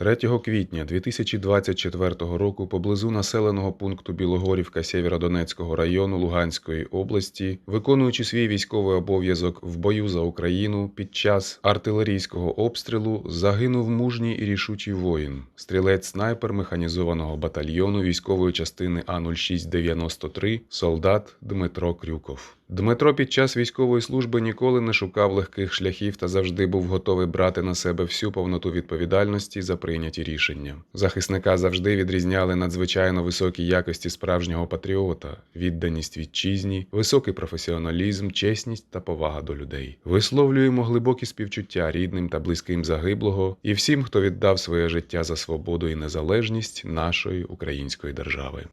3 квітня 2024 року поблизу населеного пункту Білогорівка Сєвєродонецького району Луганської області, виконуючи свій військовий обов'язок в бою за Україну під час артилерійського обстрілу, загинув мужній і рішучий воїн, стрілець-снайпер механізованого батальйону військової частини А0693, солдат Дмитро Крюков. Дмитро під час військової служби ніколи не шукав легких шляхів та завжди був готовий брати на себе всю повноту відповідальності за прийняті рішення. Захисника завжди відрізняли надзвичайно високі якості справжнього патріота, відданість вітчизні, високий професіоналізм, чесність та повага до людей. Висловлюємо глибокі співчуття рідним та близьким загиблого і всім, хто віддав своє життя за свободу і незалежність нашої української держави.